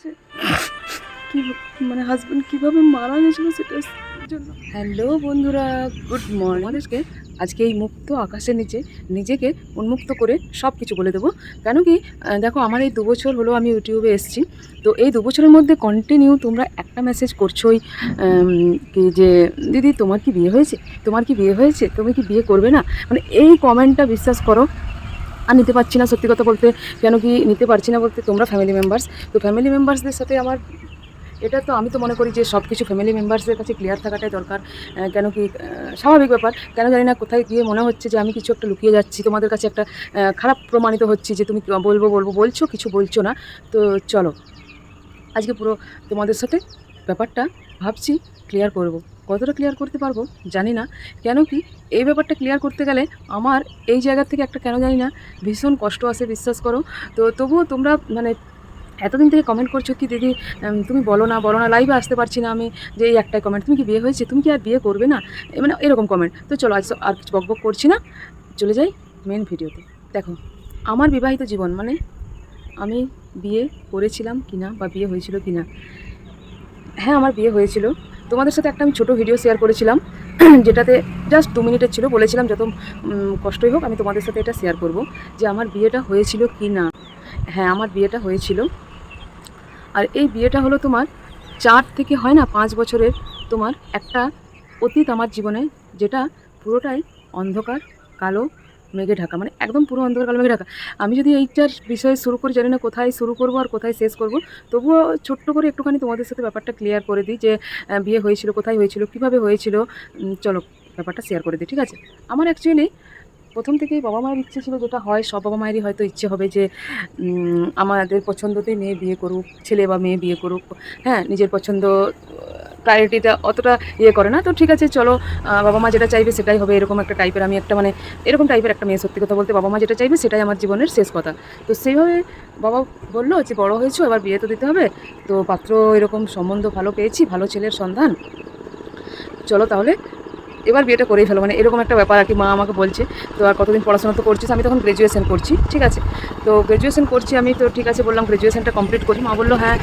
যে মানে হাজবেন্ড কীভাবে মারা গেছিল সেটার জন্য। হ্যালো বন্ধুরা গুড মর্নিং আমাদেরকে আজকে এই মুক্ত আকাশের নিচে নিজেকে উন্মুক্ত করে সব কিছু বলে দেবো। কেন কি দেখো আমার এই দু বছর হলো আমি ইউটিউবে এসেছি। তো এই দু বছরের মধ্যে কন্টিনিউ তোমরা একটা মেসেজ করছোই কি যে, দিদি, তোমার কি বিয়ে হয়েছে? তোমার কি বিয়ে হয়েছে? তুমি কি বিয়ে করবে না? মানে এই কমেন্টটা বিশ্বাস করো আর নিতে পারছি না সত্যি কথা বলতে। কেন কি নিতে পারছি না বলতে তোমরা ফ্যামিলি মেম্বার্স তো ফ্যামিলি মেম্বার্সদের সাথে আমার এটা তো আমি তো মনে করি যে সব কিছু ফ্যামিলি মেম্বার্সদের কাছে ক্লিয়ার থাকাটাই দরকার। কেন কি স্বাভাবিক ব্যাপার। কেন জানি না কোথায় গিয়ে মনে হচ্ছে যে আমি কিছু একটা লুকিয়ে যাচ্ছি। তোমাদের কাছে একটা খারাপ প্রমাণিত হচ্ছি যে তুমি বলব বলব, বলছো, কিছু বলছো না। তো চলো, আজকে পুরো তোমাদের সাথে ব্যাপারটা ভাবছি ক্লিয়ার করব। কতটা ক্লিয়ার করতে পারব জানি না। কেন কি এই ব্যাপারটা ক্লিয়ার করতে গেলে আমার এই জায়গা থেকে একটা কেন জানি না, ভীষণ কষ্ট আসে বিশ্বাস করো। তো তবুও তোমরা মানে এতদিন থেকে কমেন্ট করছ কি দিদি তুমি বলো না বলো না লাইভে আসতে পারছি না আমি, যে এই একটাই কমেন্ট তুমি কি বিয়ে হয়েছে? তুমি কি আর বিয়ে করবে না? মানে এরকম কমেন্ট তো চলো আজ আর কিছু বকবক করছি না। চলে যাই মেন ভিডিওতে দেখো, আমার বিবাহিত জীবন মানে আমি বিয়ে করেছিলাম কিনা বা বিয়ে হয়েছিল কিনা? হ্যাঁ আমার বিয়ে হয়েছিল। তোমাদের সাথে একটা আমি ছোটো ভিডিও শেয়ার করেছিলাম, যেটাতে জাস্ট দু মিনিটের ছিল, বলেছিলাম যত কষ্টই হোক আমি তোমাদের সাথে এটা শেয়ার করব, যে আমার বিয়েটা হয়েছিল কি না। হ্যাঁ আমার বিয়েটা হয়েছিল। আর এই বিয়েটা হলো তোমার চার থেকে, হয় না, পাঁচ বছরের তোমার একটা অতীত আমার জীবনে, যেটা পুরোটাই অন্ধকার, কালো মেঘে ঢাকা মানে একদম পুরো অন্ধকার মেঘে ঢাকা। আমি যদি এইটার বিষয়ে শুরু করি, জানি না কোথায় শুরু করব আর কোথায় শেষ করব। তবুও ছোট্ট করে একটুখানি তোমাদের সাথে ব্যাপারটা ক্লিয়ার করে দিই যে বিয়ে হয়েছিল, কোথায় হয়েছিল, কীভাবে হয়েছিল। চলো ব্যাপারটা শেয়ার করে দিই, ঠিক আছে? আমার অ্যাকচুয়ালি প্রথম থেকেই বাবা মায়ের ইচ্ছে ছিল যেটা হয়, সব বাবা মায়েরই হয়তো ইচ্ছে হবে যে আমাদের পছন্দতেই মেয়ে বিয়ে করুক, ছেলে বা মেয়ে বিয়ে করুক। হ্যাঁ নিজের পছন্দ প্রায়োরিটিটা অতটা ইয়ে করে না। তো ঠিক আছে, চলো বাবা মা যেটা চাইবে সেটাই হবে, এরকম একটা টাইপের আমি একটা মানে এরকম টাইপের একটা মেয়ে, সত্যি কথা বলতে বাবা মা যেটা চাইবে সেটাই আমার জীবনের শেষ কথা। তো সেইভাবে বাবা বলল যে, বড় হয়েছো, এবার বিয়ে তো দিতে হবে। তো পাত্র এরকম সম্বন্ধ ভালো পেয়েছি, ভালো ছেলের সন্ধান। চলো তাহলে এবার বিয়েটা করেই ফেলো। মানে এরকম একটা ব্যাপার আর কি, মা আমাকে বলছে, তো আর কতদিন পড়াশোনা তো করছিস? আমি তখন গ্র্যাজুয়েশন করছি। ঠিক আছে? তো গ্র্যাজুয়েশন করছি আমি, তো ঠিক আছে বললাম গ্র্যাজুয়েশনটা কমপ্লিট করি। মা বলল হ্যাঁ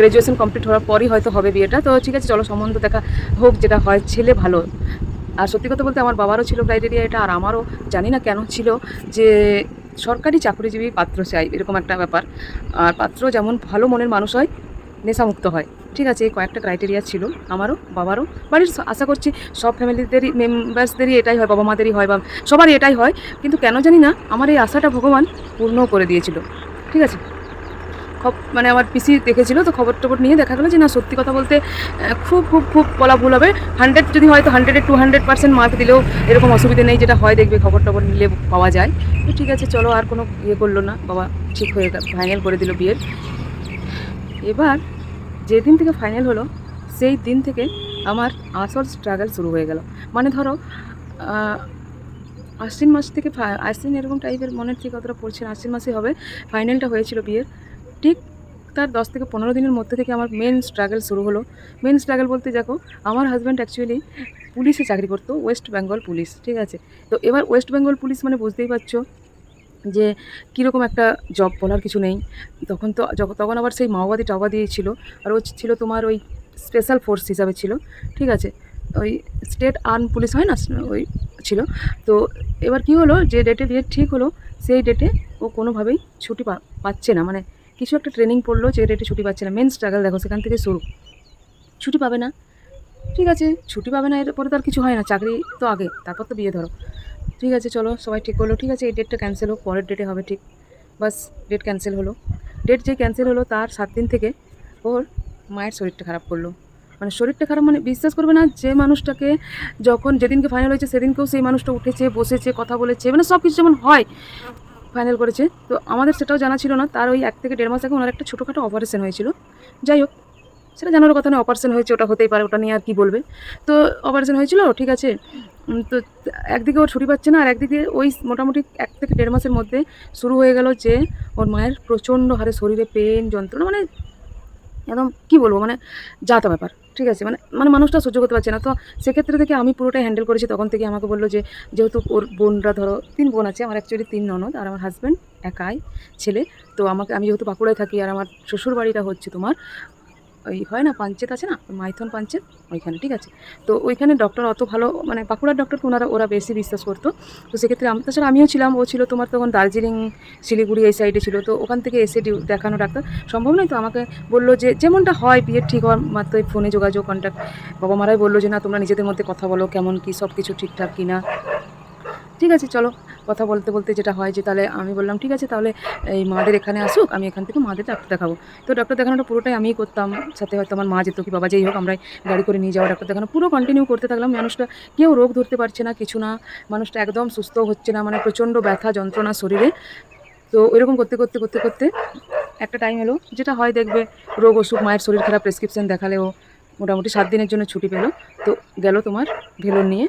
গ্র্যাজুয়েশন কমপ্লিট হওয়ার পরই হয়তো হবে বিয়েটা। তো ঠিক আছে, চলো সম্বন্ধ দেখা হোক, যেটা হয়, ছেলে ভালো। আর সত্যি কথা বলতে আমার বাবারও ছিল ক্রাইটেরিয়া এটা, আর আমারও জানি না কেন ছিল যে সরকারি চাকরিজীবী পাত্র চাই, এরকম একটা ব্যাপার। আর পাত্র যেমন ভালো মনের মানুষ হয়, নেশামুক্ত হয়। ঠিক আছে, এই কয়েকটা ক্রাইটেরিয়া ছিল, আমারও, বাবারও। বাড়ির আশা করছি সব ফ্যামিলিদেরই মেম্বার্সদেরই এটাই হয় বাবা মাদেরই হয়, বা সবারই এটাই হয়। কিন্তু কেন জানি না, আমার এই আশাটা ভগবান পূর্ণও করে দিয়েছিল। ঠিক আছে? খব মানে আমার পিসি দেখেছিল, তো খবর টবর নিয়ে দেখা গেলো যে, না, সত্যি কথা বলতে খুব খুব খুব বলা ভুল হবে। হান্ড্রেড যদি হয়, তো হান্ড্রেডে টু হান্ড্রেড পার্সেন্ট মার্ক দিলেও এরকম অসুবিধা নেই, যেটা হয়, দেখবে খবর টবর নিলে পাওয়া যায়। তো ঠিক আছে, চলো, আর কোনো ইয়ে করল না। বাবা ঠিক হয়ে ফাইনাল করে দিল বিয়ের এবার যেদিন থেকে ফাইনাল হলো, সেই দিন থেকে আমার আসল স্ট্রাগল শুরু হয়ে গেল। মানে ধরো আশ্বিন মাস থেকে আশ্বিন এরকম টাইপের মনের ঠিক অতটা পড়ছে আশ্বিন মাসে হবে ফাইনালটা হয়েছিল বিয়ের। ঠিক তার দশ থেকে পনেরো দিনের মধ্যে থেকে আমার মেন স্ট্রাগল শুরু হলো। মেন স্ট্রাগল বলতে দেখো, আমার হাজব্যান্ড অ্যাকচুয়ালি পুলিশে চাকরি করতো ওয়েস্ট বেঙ্গল পুলিশ, ঠিক আছে? তো এবার ওয়েস্ট বেঙ্গল পুলিশ মানে বুঝতেই পারছ যে কীরকম একটা জব বলার কিছু নেই। তখন তো তখন আবার সেই মাওবাদী টাওবাদী ছিল, আর ও ছিল তোমার ওই স্পেশাল ফোর্স হিসাবে ছিল, ঠিক আছে? ওই স্টেট আর্ম পুলিশ হয় না, ওই ছিল। তো এবার কি হলো, যে ডেটে বিয়ে ঠিক হলো, সেই ডেটে ও কোনোভাবেই ছুটি পাচ্ছে না। মানে কিছু একটা ট্রেনিং পড়ল, যে ডেটে ছুটি পাচ্ছে না। মেন স্ট্রাগল দেখো, সেখান থেকে শুরু। ছুটি পাবে না। ঠিক আছে, ছুটি পাবে না, এরপরে তো আর কিছু হয় না, চাকরি তো আগে, তারপর তো বিয়ে ধরো। ঠিক আছে, চলো, সবাই ঠিক করল। ঠিক আছে, এই ডেটটা ক্যান্সেল হোক, পরের ডেটে হবে ঠিক। বাস ডেট ক্যান্সেল হলো। ডেট যে ক্যান্সেল হলো, তার সাত দিন থেকে ওর মায়ের শরীরটা খারাপ করল। মানে শরীরটা খারাপ মানে বিশ্বাস করবে না, যে মানুষটাকে যখন যেদিনকে ফাইনাল হয়েছে, সেদিনকেও সেই মানুষটা উঠেছে, বসেছে, কথা বলেছে মানে সব কিছু যেমন হয় ফাইনাল করেছে। তো আমাদের সেটাও জানা ছিল না, তার ওই এক থেকে দেড় মাস আগে ওনার একটা ছোটোখাটো অপারেশন হয়েছিল। যাই হোক সেটা জানার কথা নয় অপারেশন হয়েছে, ওটা হতেই পারে, ওটা নিয়ে আর কী বলবে? তো অপারেশন হয়েছিল, ঠিক আছে? তো একদিকে ওর ছুটি পাচ্ছে না, আর একদিকে ওই মোটামুটি এক থেকে দেড় মাসের মধ্যে শুরু হয়ে গেল যে ওর মায়ের প্রচণ্ড হারে শরীরে পেন যন্ত্রণা মানে একদম কি বলব মানে যাতা ব্যাপার, ঠিক ঠিক আছে? মানে মানে মানুষটা সহ্য করতে পারছে না। তো সেক্ষেত্রে থেকে আমি পুরোটাই হ্যান্ডেল করেছি, তখন থেকে আমাকে বলল যে, যেহেতু ওর বোনরা ধরো, তিন বোন আছে, আমার অ্যাকচুয়ালি তিন ননদ, আর আমার হাজব্যান্ড একাই ছেলে। তো আমাকে, আমি যেহেতু বাঁকুড়ায় থাকি, আর আমার শ্বশুর বাড়িটা হচ্ছে তোমার ওই হয় না পাঞ্চেত আছে না? মাইথন পাঞ্চেত, ওইখানে, ঠিক আছে? তো ওইখানে ডক্টর অত ভালো মানে বাঁকুড়ার ডক্টরকে ওনারা, ওরা বেশি বিশ্বাস করতো। তো সেক্ষেত্রে আমি, তাছাড়া আমিও ছিলাম, ও ছিল তোমার তখন দার্জিলিং, শিলিগুড়ি এই সাইডে ছিল। তো ওখান থেকে এসে দেখানো ডাক্তার। সম্ভব নয় তো আমাকে বলল যে, যেমনটা হয়, বিয়ের ঠিক হওয়ার মাত্র ফোনে যোগাযোগ কন্ট্যাক্ট বাবা মারাই বলল যে, না, তোমরা নিজেদের মধ্যে কথা বলো, কেমন কি সব কিছু ঠিকঠাক কি না ঠিক আছে, চলো। কথা বলতে বলতে যেটা হয় যে, তাহলে আমি বললাম, ঠিক আছে, তাহলে এই মাদের এখানে আসুক, আমি এখান থেকে মাদের ডাক্তার দেখাবো। তো ডাক্তার দেখানোটা পুরোটাই আমিই করতাম। সাথে হয়তো আমার মা যেত কি বাবা, যেই হোক আমরা গাড়ি করে নিয়ে যাওয়া ডাক্তার দেখানো। পুরো কন্টিনিউ করতে থাকলাম। মানুষটা কেউ রোগ ধরতে পারছে না, কিছু না। মানুষটা একদম সুস্থ হচ্ছে না মানে প্রচণ্ড ব্যথা, যন্ত্রণা শরীরে। তো ওইরকম করতে করতে করতে করতে একটা টাইম এলো, যেটা হয় দেখবে, রোগ অসুখ, মায়ের শরীর খারাপ প্রেসক্রিপশন দেখালেও মোটামুটি সাত দিনের জন্য ছুটি পেল। তো গেল তোমার ভেলোর নিয়ে।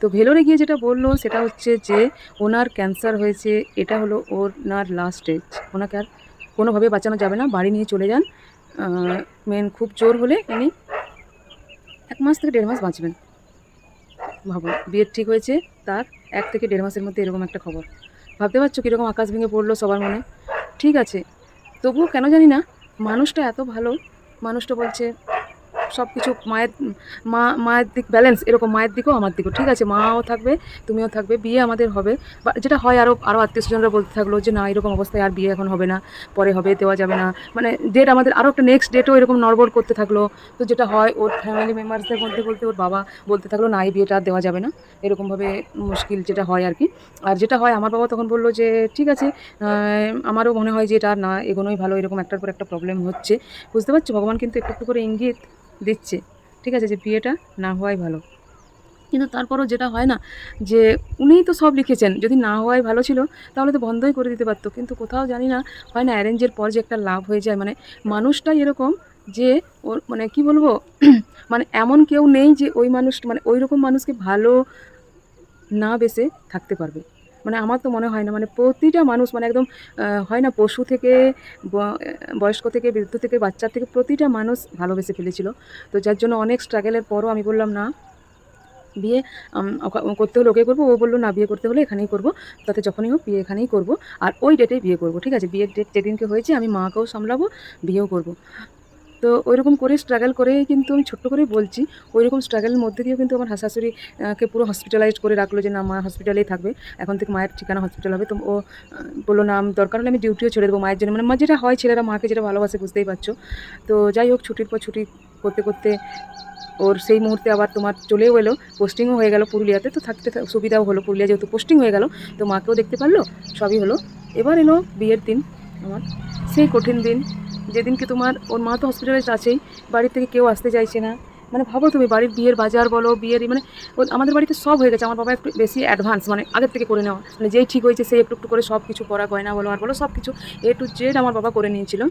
তো ভেলোরে গিয়ে যেটা বলল সেটা হচ্ছে যে ওনার ক্যান্সার হয়েছে, এটা হলো ওনার লাস্ট স্টেজ ওনাকে আর কোনোভাবে বাঁচানো যাবে না, বাড়ি নিয়ে চলে যান। মেন খুব জোর হলে উনি এক মাস থেকে দেড় মাস বাঁচবেন। ভাবুন, বিয়ের ঠিক হয়েছে, তার এক থেকে দেড় মাসের মধ্যে এরকম একটা খবর। ভাবতে পারছ কীরকম আকাশ ভেঙে পড়ল সবার মনে? ঠিক আছে, তবুও কেন জানি না, মানুষটা এত ভালো, মানুষটা বলছে সব কিছু মায়ের, মা, মায়ের দিক ব্যালেন্স এরকম মায়ের দিকও আমার দিকও, ঠিক আছে? মাও থাকবে, তুমিও থাকবে, বিয়ে আমাদের হবে। বা যেটা হয় আরও আরও আত্মীয় স্বজনরা বলতে থাকল যে, না, এরকম অবস্থায় আর বিয়ে এখন হবে না, পরে হবে, দেওয়া যাবে না। মানে ডেট আমাদের আরও একটা নেক্সট ডেটও এরকম নড়বড় করতে থাকল। তো যেটা হয়, ওর ফ্যামিলি মেম্বার্সদের মধ্যে বলতে ওর বাবা বলতে থাকল, না, এই বিয়েটা আর দেওয়া যাবে না। এরকমভাবে মুশকিল যেটা হয় আর কি। আর যেটা হয়, আমার বাবা তখন বলল যে, ঠিক আছে আমারও মনে হয় যে এটা না, এগোনোই ভালো। এরকম একটার পর একটা প্রবলেম হচ্ছে। বুঝতে পারছ? ভগবান কিন্তু একটু একটু করে ইঙ্গিত দিচ্ছে। ঠিক আছে, যে বিয়েটা না হওয়াই ভালো। কিন্তু তারপরও যেটা হয় না, যে উনিই তো সব লিখেছেন, যদি না হওয়াই ভালো ছিল, তাহলে তো বন্ধই করে দিতে পারতো। কিন্তু কোথাও জানি না, হয় না অ্যারেঞ্জের পর যে একটা লাভ হয়ে যায়। মানে মানুষটাই এরকম যে ওর মানে কি বলব মানে এমন কেউ নেই যে ওই মানুষ মানে ওই রকম মানুষকে ভালো না বেসে থাকতে পারবে। মানে আমার তো মনে হয় না মানে প্রতিটা মানুষ মানে একদম হয় না পশু থেকে বয়স্ক থেকে, বৃদ্ধ থেকে, বাচ্চা থেকে প্রতিটা মানুষ ভালোবেসে ফেলেছিল। তো যার জন্য অনেক স্ট্রাগেলের পরও আমি বললাম, না, বিয়ে করতে হলে ওকে করব। ও বলল, না, বিয়ে করতে হলে এখানেই করব। তাতে যখনই হোক বিয়ে এখানেই করব। আর ওই ডেটেই বিয়ে করব, ঠিক আছে? বিয়ের ডেট যেদিনকে হয়েছে, আমি মাকেও সামলাবো, বিয়েও করব। তো ওইরকম করে স্ট্রাগল করে কিন্তু আমি ছোট্ট করেই বলছি ওইরকম স্ট্রাগলের মধ্যে দিয়েও কিন্তু আমার শাশুড়ি আহ, কে পুরো হসপিটালাইজ করে রাখল যে না মা হসপিটালেই থাকবে এখন থেকে মায়ের ঠিকানা হসপিটাল হবে। তো ও বলল না আমি দরকার হলে আমি ডিউটিও ছেড়ে দেবো মায়ের জন্য। মানে মা যেটা হয় ছেলেরা মাকে যেটা ভালোবাসে বুঝতেই পারছ। তো যাই হোক ছুটির পর ছুটি করতে করতে ওর সেই মুহূর্তে আবার তোমার চলেও এলো পোস্টিংও হয়ে গেল পুরুলিয়াতে। তো থাকতে সুবিধাও হলো পুরুলিয়া যেহেতু পোস্টিং হয়ে গেল তো মাকেও দেখতে পারল সবই হলো। এবার এলো বিয়ের দিন আমার। সেই কঠিন দিন যেদিনকে তোমার ওর মা তো হসপিটালে আছেই বাড়ির থেকে কেউ আসতে চাইছে না। মানে ভাবো তুমি, বাড়ির বিয়ের বাজার বলো, বিয়ের মানে আমাদের বাড়িতে সব হয়ে গেছে, আমার বাবা একটু বেশি অ্যাডভান্স মানে আগের থেকে করে নেওয়া। মানে যেই ঠিক হয়েছে সেই একটু একটু করে সব কিছু করা গয়না বলো, আর বলো সব কিছু এ টু জেড আমার বাবা করে নিয়েছিল।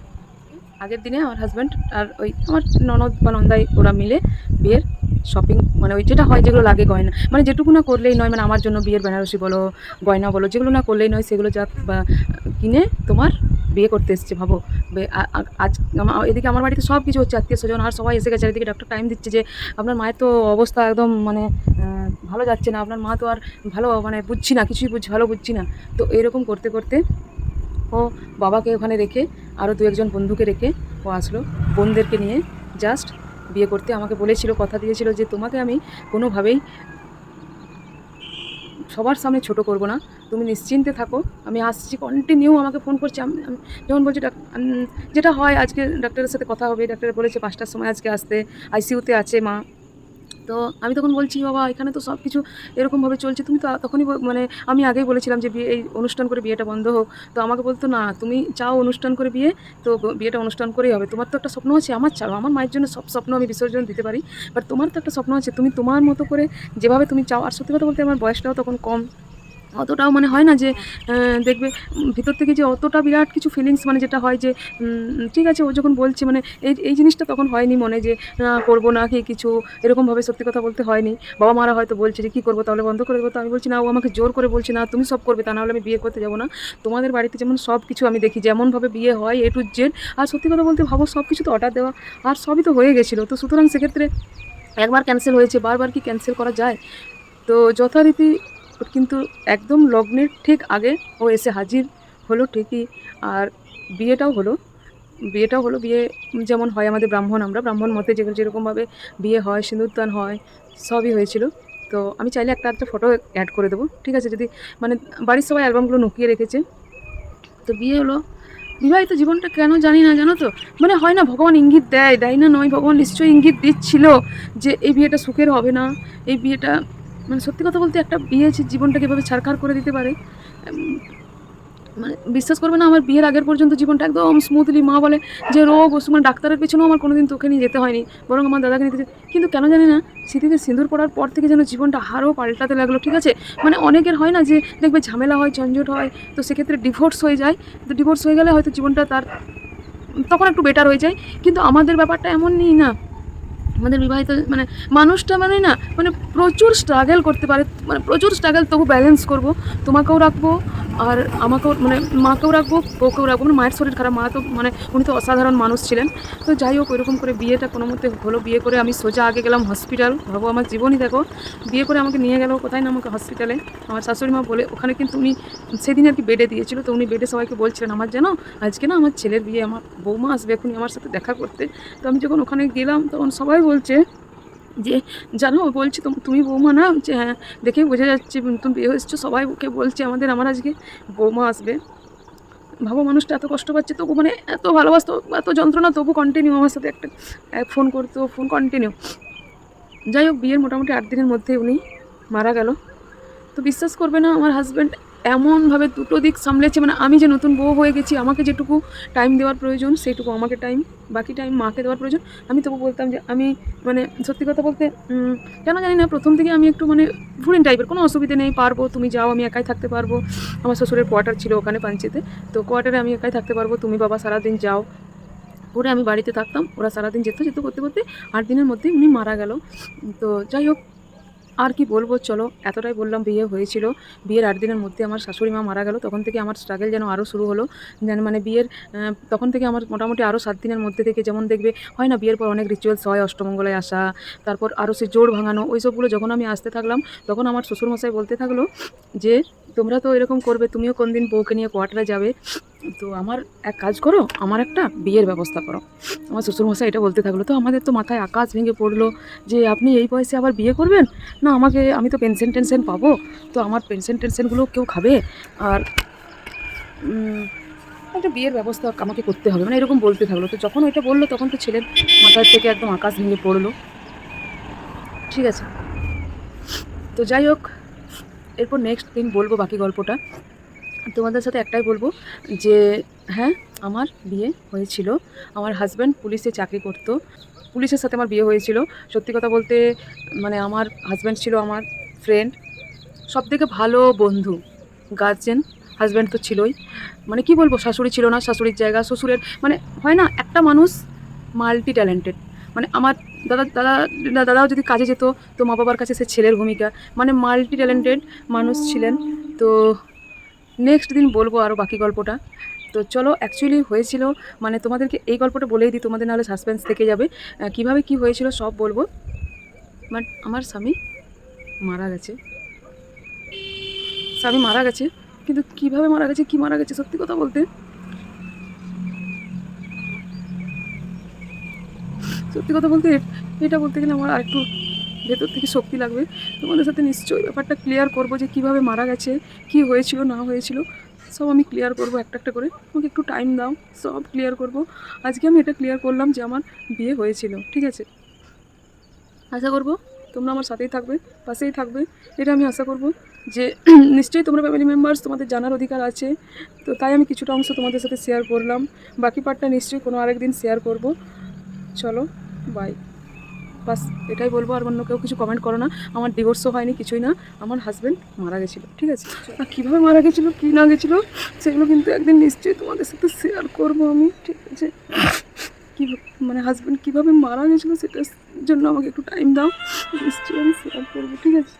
আগের দিনে আমার হাজব্যান্ড আর ওই আমার ননদ বা নন্দাই ওরা মিলে বিয়ের শপিং মানে ওই যেটা হয় যেগুলো লাগে গয়না। মানে যেটুকু না করলেই নয় মানে আমার জন্য বিয়ের বেনারসি বলো, গয়না বলো, যেগুলো না করলেই নয়, সেগুলো যা কিনে তোমার বিয়ে করতে এসছে, ভাবো। আজ এদিকে আমার বাড়িতে সব কিছু হচ্ছে, আত্মীয় স্বজন, আর সবাই এসে গেছে এদিকে ডক্টর টাইম দিচ্ছে যে, আপনার মায়ের তো অবস্থা একদম মানে ভালো যাচ্ছে না, আপনার মা তো আর ভালো মানে বুঝছি না, কিছুই বুঝ, ভালো বুঝছি না। তো এরকম করতে করতে ও বাবাকে ওখানে রেখে আরও দু একজন বন্ধুকে রেখে ও আসলো, বোনদেরকে নিয়ে জাস্ট বিয়ে করতে। আমাকে বলেছিল, কথা দিয়েছিল যে, তোমাকে আমি কোনোভাবেই সবার সামনে ছোট করব না তুমি নিশ্চিন্তে থাকো। আমি আসছি কন্টিনিউ আমাকে ফোন করছে। আমি যখন বলছি যেটা হয় আজকে ডাক্তারের সাথে কথা হবে। ডাক্তার বলেছে পাঁচটার সময় আজকে আসতে। আইসিইউতে আছে মা। তো আমি তখন বলছি, বাবা, এখানে তো সব কিছু এরকমভাবে চলছে। তুমি তো তখনই মানে আমি আগেই বলেছিলাম যে বিয়ে, এই অনুষ্ঠান করে বিয়েটা বন্ধ হোক। তো আমাকে বলতো, না, তুমি চাও অনুষ্ঠান করে বিয়ে, তো বিয়েটা অনুষ্ঠান করেই হবে। তোমার তো একটা স্বপ্ন আছে, আমার চাও। আমার মায়ের জন্য সব স্বপ্ন আমি বিসর্জন দিতে পারি। বাট তোমার তো একটা স্বপ্ন আছে। তুমি তোমার মতো করে যেভাবে তুমি চাও। আর সত্যি কথা বলতে আমার বয়সটাও তখন কম। অতটাও মানে হয় না যে দেখবে ভিতর থেকে যে অতটা বিরাট কিছু ফিলিংস মানে যেটা হয় যে ঠিক আছে, ও যখন বলছে মানে এই এই জিনিসটা তখন হয়নি মনে যে করব না কি কিছু, এরকমভাবে সত্যি কথা বলতে হয়নি। বাবা মারা হয়তো বলছে যে, কী করব তাহলে বন্ধ করে দেবো? তো আমি বলছি, না, ও আমাকে জোর করে বলছে না, তুমি সব করবে, তা নাহলে আমি বিয়ে করতে যাব না। তোমাদের বাড়িতে যেমন সব কিছু আমি দেখি, যেমনভাবে বিয়ে হয় এ টু জেড আর সত্যি কথা বলতে ভাবো, সব কিছু তো অর্ডার দেওয়া, আর সবই তো হয়ে গেছিল। তো সুতরাং সেক্ষেত্রে একবার ক্যান্সেল হয়েছে, বারবার কি ক্যান্সেল করা যায়? তো যথারীতি কিন্তু একদম লগ্নের ঠিক আগে ও এসে হাজির হলো ঠিকই। আর বিয়েটাও হলো। বিয়েটাও হলো। বিয়ে যেমন হয় আমাদের ব্রাহ্মণ, আমরা ব্রাহ্মণ মতে যে যেরকমভাবে বিয়ে হয় সিঁদুরদান হয়, সবই হয়েছিল। তো আমি চাইলে একটা একটা ফটো অ্যাড করে দেবো। ঠিক আছে, যদি মানে বাড়ির সবাই অ্যালবামগুলো নুকিয়ে রেখেছে। তো বিয়ে হলো। বিবাহিত জীবনটা কেন জানি না, জানো তো? মানে হয় না, ভগবান ইঙ্গিত দেয় দেয় না নয়, ভগবান নিশ্চয়ই ইঙ্গিত দিচ্ছিল যে এই বিয়েটা সুখের হবে না, এই বিয়েটা মানে সত্যি কথা বলতে একটা বিয়ে যে জীবনটাকে এভাবে ছাড়খাড় করে দিতে পারে মানে বিশ্বাস করবে না আমার বিয়ের আগের পর্যন্ত জীবনটা একদম স্মুথলি মা বলে যে, রোগ ওষুধ মানে ডাক্তারের পেছনেও আমার কোনোদিন তোকে নিয়ে যেতে হয়নি, বরং আমার দাদাকে নিতে কিন্তু কেন জানি না স্মৃতিতে সিঁদুর পড়ার পর থেকে যেন জীবনটা হারও পাল্টাতে লাগল, ঠিক আছে? মানে অনেকের হয় না যে, দেখবে ঝামেলা হয়, ঝঞ্ঝট হয়, তো সেক্ষেত্রে ডিভোর্স হয়ে যায়। তো ডিভোর্স হয়ে গেলে হয়তো জীবনটা তার, তখন একটু বেটার হয়ে যায়। কিন্তু আমাদের ব্যাপারটা এমন নেই না। আমাদের বিবাহিত মানে মানুষটা মানে না মানে প্রচুর স্ট্রাগল করতে পারে। মানে প্রচুর স্ট্রাগল তবু ব্যালেন্স করব। তোমাকেও রাখব আর আমাকেও মানে মাকেও রাখব, বউকেও রাখব। মানে মায়ের শরীর খারাপ, মা তো মানে উনি তো অসাধারণ মানুষ ছিলেন। তো যাই হোক ওইরকম করে বিয়েটা কোনো মতে হলো। বিয়ে করে আমি সোজা আগে গেলাম হসপিটাল ভাবো আমার জীবনই দেখো। বিয়ে করে আমাকে নিয়ে গেল কোথায় না আমাকে হসপিটালে আমার শাশুড়ি মা বলে, ওখানে কিন্তু উনি সেদিন আর কি বেডে দিয়েছিল। তো উনি বেডে সবাইকে বলছিলেন, আমার যেন আজকে না আমার ছেলের বিয়ে, আমার বৌমা আসবে এখনই আমার সাথে দেখা করতে। তো আমি যখন ওখানে গেলাম, তখন সবাই বলছে যে, জানো, বলছি তুমি বৌমা না হ্যাঁ দেখেই বোঝা যাচ্ছে, তুমি বিয়ে হয়েছো, সবাই ওকে বলছে, আমাদের, আমার আজকে বৌমা আসবে। ভাবো, মানুষটা এত কষ্ট পাচ্ছে, তবু মানে এত ভালোবাসতো, এত যন্ত্রণা, তবু কন্টিনিউ আমার সাথে একটা, এক ফোন করতো, ফোন কন্টিনিউ যাই হোক, বিয়ের মোটামুটি আট দিনের মধ্যে উনি মারা গেল। তো বিশ্বাস করবে না, আমার হাজব্যান্ড এমনভাবে দুটো দিক সামলেছে মানে আমি যে নতুন বউ হয়ে গেছি, আমাকে যেটুকু টাইম দেওয়ার প্রয়োজন, সেইটুকু আমাকে টাইম বাকি টাইম মাকে দেওয়ার প্রয়োজন। আমি তবু বলতাম যে আমি মানে সত্যি কথা বলতে কেন জানি না, প্রথম থেকে আমি একটু মানে ফুরিন টাইপের কোনো অসুবিধে নেই, পারব, তুমি যাও, আমি একাই থাকতে পারব। আমার শ্বশুরের কোয়ার্টার ছিল ওখানে পাঞ্চিতে, তো কোয়ার্টারে আমি একাই থাকতে পারব, তুমি বাবা সারাদিন যাও। পরে আমি বাড়িতে থাকতাম, ওরা সারাদিন যেত যেত করতে করতে আট দিনের মধ্যে উনি মারা গেল। তো যাই হোক আর কি বলব? চলো, এতটাই বললাম, বিয়ে হয়েছিল। বিয়ের আট দিনের মধ্যে আমার শাশুড়ি মা মারা গেল। তখন থেকে আমার স্ট্রাগেল যেন আরও শুরু হলো। যেন মানে বিয়ের তখন থেকে আমার মোটামুটি আরও সাত দিনের মধ্যে থেকে যেমন দেখবে, হয় না বিয়ের পর অনেক রিচুয়ালস হয়, অষ্টমঙ্গলায় আসা, তারপর আরও সে জোর ভাঙানো, ওই সবগুলো যখন আমি আসতে থাকলাম, তখন আমার শ্বশুরমশাই বলতে থাকল যে তোমরা তো এরকম করবে, তুমিও কোন দিন বউকে নিয়ে কোয়ার্টারে যাবে। তো আমার এক কাজ করো, আমার একটা বিয়ের ব্যবস্থা করো। আমার শ্বশুরমশাই এটা বলতে থাকল, তো আমাদের তো মাথায় আকাশ ভেঙে পড়ল যে আপনি এই বয়সে আবার বিয়ে করবেন? না, আমাকে, আমি তো পেনশন টেনশন পাবো। তো আমার পেনশন টেনশনগুলো কেউ খাবে? আর একটা বিয়ের ব্যবস্থা আমাকে করতে হবে। মানে এরকম বলতে থাকল। তো যখন ওইটা বলল, তখন তো ছেলের মাথার থেকে একদম আকাশ ভেঙে পড়ল। ঠিক আছে। তো যাই হোক এরপর নেক্সট দিন বলব বাকি গল্পটা। তোমাদের সাথে একটাই বলব যে হ্যাঁ আমার বিয়ে হয়েছিল। আমার হাজব্যান্ড পুলিশে চাকরি করতো। পুলিশের সাথে আমার বিয়ে হয়েছিল। সত্যি কথা বলতে মানে আমার হাজব্যান্ড ছিল আমার ফ্রেন্ড সব থেকে ভালো বন্ধু গার্জেন হাজব্যান্ড তো ছিলই। মানে কি বলব, শাশুড়ি ছিল না, শাশুড়ির জায়গা, শ্বশুরের মানে হয় না, একটা মানুষ মাল্টি ট্যালেন্টেড মানে আমার দাদা দাদা, দাদাও যদি কাজে যেত, তো মা বাবার কাছে সে ছেলের ভূমিকা। মানে মাল্টি ট্যালেন্টেড মানুষ ছিলেন। তো নেক্সট দিন বলব আরও বাকি গল্পটা। তো চলো অ্যাকচুয়ালি হয়েছিল মানে তোমাদেরকে এই গল্পটা বলেই দিই, তোমাদের নাহলে সাসপেন্স থেকে যাবে। কীভাবে কি হয়েছিল সব বলব। বাট আমার স্বামী মারা গেছে। স্বামী মারা গেছে, কিন্তু কীভাবে মারা গেছে, কি মারা গেছে, সত্যি কথা বলতে? সত্যি কথা বলতে এটা বলতে গেলে আমার আরেকটু ভেতর থেকে শক্তি লাগবে। তোমাদের সাথে নিশ্চয়ই ব্যাপারটা ক্লিয়ার করব যে কীভাবে মারা গেছে, কি হয়েছিল, না হয়েছিল, সব আমি ক্লিয়ার করব একটা একটা করে। আমাকে একটু টাইম দাও, সব ক্লিয়ার করব। আজকে আমি এটা ক্লিয়ার করলাম যে আমার বিয়ে হয়েছিল, ঠিক আছে? আশা করব তোমরা আমার সাথেই থাকবে, পাশেই থাকবে। এটা আমি আশা করব যে নিশ্চয়ই তোমরা ফ্যামিলি মেম্বার্স তোমাদের জানার অধিকার আছে। তো তাই আমি কিছুটা অংশ তোমাদের সাথে শেয়ার করলাম। বাকি পার্টটা নিশ্চয়ই কোনো আরেকদিন শেয়ার করব। চলো বাই বাস, এটাই বলব, আর অন্য কেউ কিছু কমেন্ট করো না। আমার ডিভোর্সও হয়নি, কিছুই না। আমার হাজব্যান্ড মারা গেছিল, ঠিক আছে? আর কীভাবে মারা গেছিল, কী না গেছিল, সেগুলো কিন্তু একদিন নিশ্চয়ই তোমাদের সাথে শেয়ার করব আমি, ঠিক আছে? কী মানে হাজব্যান্ড কীভাবে মারা গেছিল, সেটার জন্য আমাকে একটু টাইম দাও, নিশ্চয়ই আমি শেয়ার করব, ঠিক আছে?